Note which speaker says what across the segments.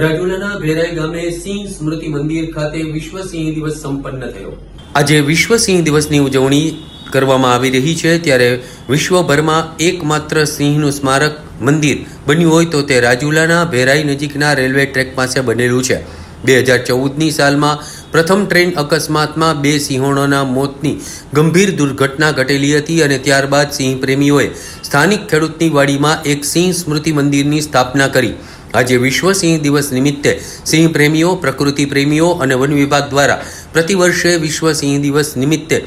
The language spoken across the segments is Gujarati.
Speaker 1: રાજુલાના ભેરાઈ ગામે સિંહ સ્મૃતિ મંદિર ખાતે વિશ્વ સિંહ દિવસ સંપન્ન થયો. આજે વિશ્વ સિંહ દિવસની ઉજવણી કરવામાં આવી રહી છે. ત્યારે વિશ્વભરમાં એકમાત્ર સિંહનું સ્મારક મંદિર બન્યું હોય તો તે રાજુલાના ભેરાઈ નજીકના રેલવે ટ્રેક પાસે બનેલું છે. બે હજાર ચૌદની સાલમાં પ્રથમ ટ્રેન અકસ્માતમાં બે સિંહોણોના મોતની ગંભીર દુર્ઘટના ઘટેલી હતી અને ત્યારબાદ સિંહ પ્રેમીઓએ સ્થાનિક ખેડૂતની વાડીમાં એક સિંહ સ્મૃતિ મંદિરની સ્થાપના કરી. આજે વિશ્વ સિંહ દિવસ નિમિત્તે સિંહ પ્રેમીઓ પ્રકૃતિ પ્રેમીઓ અને વન વિભાગ દ્વારા પ્રતિવર્ષે વિશ્વ સિંહ દિવસ નિમિત્તે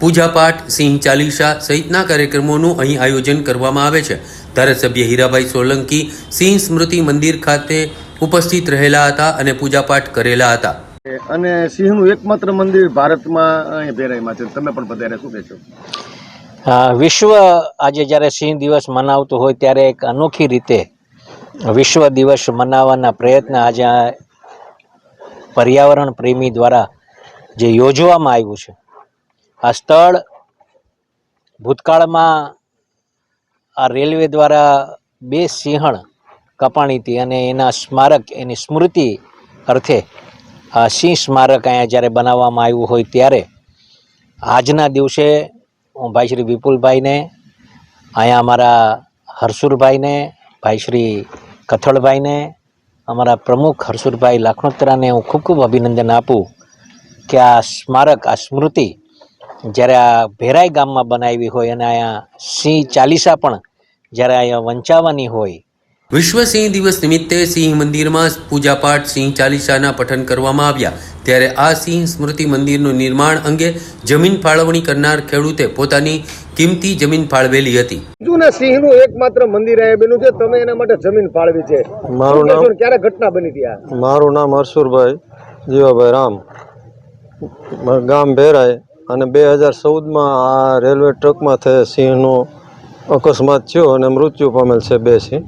Speaker 1: પૂજાપાઠ સિંહ ચાલીસા સહિતના કાર્યક્રમોનું અહીં આયોજન કરવામાં આવે છે. ધારાસભ્ય હીરાભાઈ સોલંકી સિંહ સ્મૃતિ મંદિર ખાતે ઉપસ્થિત રહેલા હતા અને પૂજાપાઠ કરેલા હતા.
Speaker 2: અને સિંહનું એકમાત્ર મંદિર ભારતમાં અહીં ભેરાઈમાં છે. તમે પણ બધા શું કહેશો?
Speaker 3: વિશ્વ આજે જ્યારે સિંહ દિવસ મનાવતું હોય ત્યારે એક અનોખી રીતે વિશ્વ દિવસ મનાવવાના પ્રયત્ન આજે પર્યાવરણ પ્રેમી દ્વારા જે યોજવામાં આવ્યું છે. આ સ્થળ ભૂતકાળમાં આ રેલવે દ્વારા બે સિંહણ કપાણી હતી અને એના સ્મારક, એની સ્મૃતિ અર્થે આ સિંહ સ્મારક અહીંયા જ્યારે બનાવવામાં આવ્યું હોય ત્યારે આજના દિવસે હું ભાઈ શ્રી વિપુલભાઈને, અહીંયા અમારા હરસુરભાઈને ભાઈ શ્રી કથળભાઈને, અમારા પ્રમુખ હર્ષુરભાઈ લાખણોત્તરાને હું ખૂબ ખૂબ અભિનંદન આપું કે આ સ્મારક, આ સ્મૃતિ જ્યારે આ ભેરાઈ ગામમાં બનાવી હોય અને અહીંયા સિંહ ચાલીસા પણ જ્યારે અહીંયા વંચાવવાની હોય.
Speaker 1: વિશ્વ સિંહ દિવસ નિમિત્તે સિંહ મંદિરમાં પૂજાપાઠ, સિંહ ચાલીસાના પઠન કરવામાં આવ્યા. ત્યારે આ સિંહ સ્મૃતિ મંદિરનું નિર્માણ અંગે જમીન ફાળવણી કરનાર ખેડૂતે પોતાની કિંમતી જમીન ફાળવેલી હતી.
Speaker 2: બીજું સિંહ સિંહનું એકમાત્ર મંદિર બન્યું છે. તમે એના માટે જમીન ફાળવી છે.
Speaker 4: મારું નામ
Speaker 2: ક્યારે ઘટના બની હતી આ?
Speaker 4: મારું નામ હર્ષુરભાઈ જીવાભાઈ રામ. ગામ ભેરાય અને બે હજાર ચૌદમાં આ રેલવે ટ્રકમાં થયે સિંહનો અકસ્માત થયો અને મૃત્યુ પામેલ છે બે સિંહ.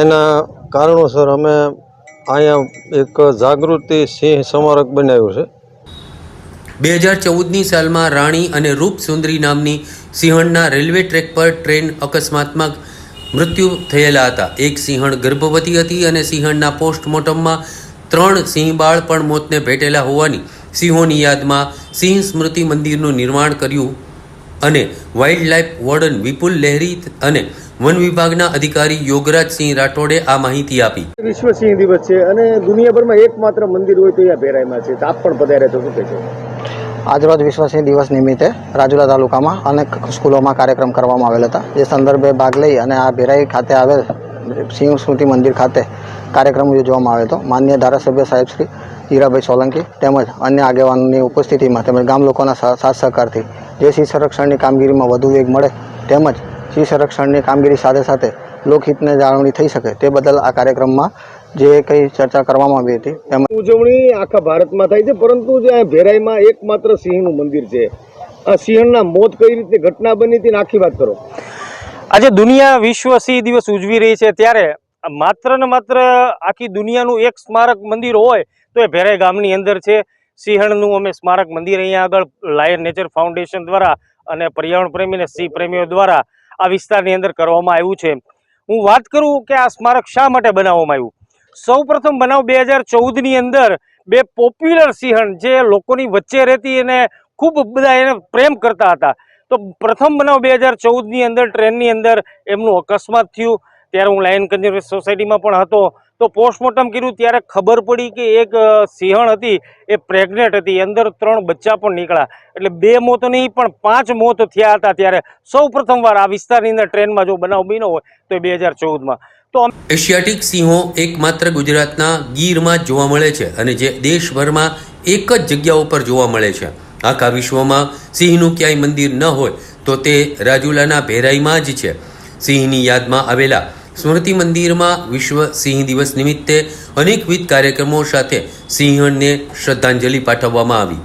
Speaker 4: એના કારણોસર અમે અહીંયા એક જાગૃતિ સિંહ સ્મારક બનાવ્યું છે.
Speaker 1: બે હજાર ચૌદની સાલમાં રાણી અને રૂપ સુંદરી નામની સિંહણના રેલવે ટ્રેક પર ટ્રેન અકસ્માતમાં મૃત્યુ થયેલા હતા. એક સિંહણ ગર્ભવતી હતી અને સિંહણના પોસ્ટમોર્ટમમાં ત્રણ સિંહબાળ પણ મોતને ભેટેલા હોવાની સિંહોની યાદમાં સિંહ સ્મૃતિ મંદિરનું નિર્માણ કર્યું અને wild life warden Vipul Laheri અને વન વિભાગના અધિકારી યોગરાજસિંહ રાઠોડે આ માહિતી આપી.
Speaker 2: વિશ્વ સિંહ દિવસ છે અને દુનિયાભરમાં એકમાત્ર મંદિર હોય તો અહીંયા ભેરાઈમાં છે. આપ પણ પધારે તો શું કહેશો?
Speaker 5: આજરોજ વિશ્વ સિંહ દિવસ નિમિત્તે રાજુલા તાલુકામાં અનેક સ્કૂલોમાં કાર્યક્રમ કરવામાં આવેલ હતા. જે સંદર્ભે ભાગ લઈ અને આ ભેરાઈ ખાતે આવેલ સિંહ સ્મૃતિ મંદિર ખાતે કાર્યક્રમ યોજવામાં આવ્યો હતો. માન્ય ધારાસભ્ય સાહેબ શ્રી હીરાભાઈ સોલંકી તેમજ અન્ય આગેવાનોની ઉપસ્થિતિમાં તેમજ ગામ લોકોના સાથ સહકારથી જે સિંહ સંરક્ષણની કામગીરીમાં વધુ વેગ મળે તેમજ સિંહ સંરક્ષણની કામગીરી સાથે સાથે લોકહિતને જાળવણી થઈ શકે તે બદલ આ કાર્યક્રમમાં જે કંઈ ચર્ચા કરવામાં આવી હતી
Speaker 2: ઉજવણી આખા ભારતમાં થાય છે પરંતુ જે આ ભેરાઈમાં એકમાત્ર સિંહનું મંદિર છે. આ સિંહણના મોત કઈ રીતે ઘટના બની હતી આખી વાત કરો.
Speaker 6: આજે દુનિયા વિશ્વ સિંહ દિવસ ઉજવી રહી છે ત્યારે માત્ર ને માત્ર આખી દુનિયાનું એક સ્મારક મંદિર હોય તો એ ભેરાઈ ગામની અંદર છે. સિંહણનું અમે સ્મારક મંદિર અહીંયા આગળ લાયન નેચર ફાઉન્ડેશન દ્વારા અને પર્યાવરણ પ્રેમી અને સિંહ પ્રેમીઓ દ્વારા આ વિસ્તારની અંદર કરવામાં આવ્યું છે. હું વાત કરું કે આ સ્મારક શા માટે બનાવવામાં આવ્યું? સૌ પ્રથમ બનાવ બે હજાર ચૌદની અંદર બે પોપ્યુલર સિંહણ જે લોકોની વચ્ચે રહેતી અને ખૂબ બધા એને પ્રેમ કરતા હતા. તો પ્રથમ બનાવ બે હજાર ચૌદની અંદર ટ્રેનની અંદર એમનું અકસ્માત થયું. ત્યારે હું લાયન કન્ઝર્વેશન સોસાયટીમાં પણ હતો. તો પોસ્ટમોર્ટમ કર્યું ત્યારે ખબર પડી કે એક સિંહણ હતી. એ પ્રેગ્નેન્ટ હતી. અંદર ત્રણ બચ્ચા પણ નીકળ્યા. એટલે બે મોત નહીં, પણ પાંચ મોત થયા હતા ત્યારે. સૌ પ્રથમવાર આ વિસ્તારની અંદર ટ્રેનમાં જો બનાવ બન્યો હોય તો બે હજાર ચૌદમાં.
Speaker 1: એશિયાટિક સિંહો એકમાત્ર ગુજરાતના ગીરમાં જોવા મળે છે અને જે દેશભરમાં એક જ જગ્યા ઉપર જોવા મળે છે. આખા વિશ્વમાં સિંહનું ક્યાંય મંદિર ન હોય તો તે રાજુલાના ભેરાઈમાં જ છે. સિંહની યાદમાં આવેલા સ્મૃતિ મંદિરમાં વિશ્વ સિંહ દિવસ નિમિત્તે અનેકવિધ કાર્યક્રમો સાથે સિંહણને શ્રદ્ધાંજલિ પાઠવવામાં આવી.